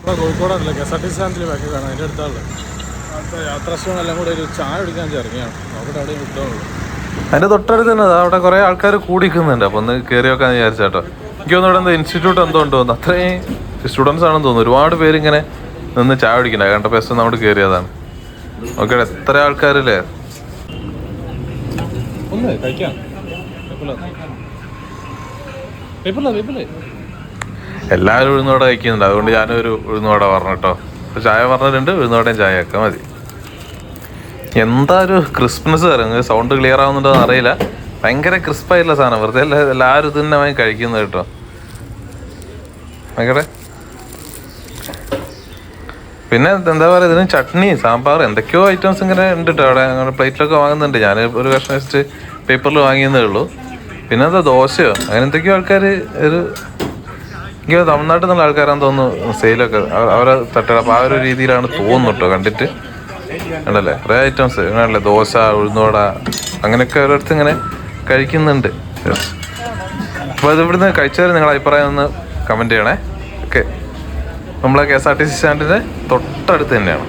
ഇപ്പോൾ കോഴിക്കോടാണല്ലോ. K S R T C സ്റ്റാൻഡിൽ ബാക്കി കാണാം. അതിന്റെ അടുത്താണ് അപ്പോൾ യാത്രാശ്രമം എല്ലാം കൂടെ ഒരു ചായ കുടിക്കാൻ ഇറങ്ങിയാണ്. അവിടെ അവിടെയും കിട്ടുന്നുള്ളൂ അതിന്റെ തൊട്ടടുത്ത് തന്നെ അതാ. അവിടെ കുറേ ആൾക്കാർ കൂടിക്കുന്നുണ്ട്. അപ്പൊ ഒന്ന് കയറി വെക്കാന്ന് വിചാരിച്ചാട്ടോ എനിക്ക് തോന്നുന്നു ഇവിടെ എന്താ ഇൻസ്റ്റിറ്റ്യൂട്ട് എന്തോ ഉണ്ടോ എന്ന് അത്രയും സ്റ്റുഡൻസ് ആണെന്ന് തോന്നുന്നു. ഒരുപാട് പേര് ഇങ്ങനെ നിന്ന് ചായ കുടിക്കണ്ട. കണ്ട പേസ്റ്റ് നമ്മൾ കയറിയതാണ് ഓക്കെ എത്ര ആൾക്കാരല്ലേ? ഒന്ന് കഴിക്കാം. എല്ലാവരും ഉഴുന്നോടെ കഴിക്കുന്നുണ്ട്. അതുകൊണ്ട് ഞാനൊരു ഉഴുന്നോടെ പറഞ്ഞു കേട്ടോ. അപ്പൊ ചായ പറഞ്ഞിട്ടുണ്ട്. ഉഴുന്നോടെയും ചായ ഒക്കെ മതി. എന്താ ഒരു ക്രിസ്മസ് പറയുന്നത് സൗണ്ട് ക്ലിയർ ആവുന്നുണ്ടോ എന്ന് അറിയില്ല. ഭയങ്കര ക്രിസ്പായിട്ടുള്ള സാധനം. വെറുതെ എല്ലാ എല്ലാവരും ഇത് തന്നെ വാങ്ങി കഴിക്കുന്നത് കേട്ടോ. ഭയങ്കര പിന്നെ എന്താ പറയുക ഇതിന് ചട്നി സാമ്പാർ എന്തൊക്കെയോ ഐറ്റംസ് ഇങ്ങനെ ഉണ്ട് കേട്ടോ അവിടെ. അങ്ങനെ പ്ലേറ്റിലൊക്കെ വാങ്ങുന്നുണ്ട്. ഞാൻ ഒരു കഷ്ണം വെച്ചിട്ട് പേപ്പറിൽ വാങ്ങിയെന്നേ ഉള്ളൂ. പിന്നെ എന്താ ദോശയോ? അങ്ങനെ എന്തൊക്കെയോ ആൾക്കാർ ഒരു എനിക്ക് തമിഴ്നാട്ടിൽ നിന്നുള്ള ആൾക്കാരാന്ന് തോന്നുന്നു സെയിലൊക്കെ അവരെ തട്ടട അപ്പോൾ ആ ഒരു രീതിയിലാണ് തോന്നുന്നു കേട്ടോ കണ്ടിട്ട്. ഉണ്ടല്ലേ കുറേ ഐറ്റംസ് ഇങ്ങനെയല്ലേ? ദോശ ഉഴുന്നോട അങ്ങനെയൊക്കെ ഓരോരുത്തർ ഇങ്ങനെ കഴിക്കുന്നുണ്ട്. അപ്പോൾ അത് ഇവിടുന്ന് കഴിച്ചാൽ നിങ്ങളുടെ അഭിപ്രായം ഒന്ന് കമന്റ് ചെയ്യണേ. ഓക്കെ നമ്മളെ K S R T C സ്റ്റാൻഡിന്റെ തൊട്ടടുത്ത് തന്നെയാണ്.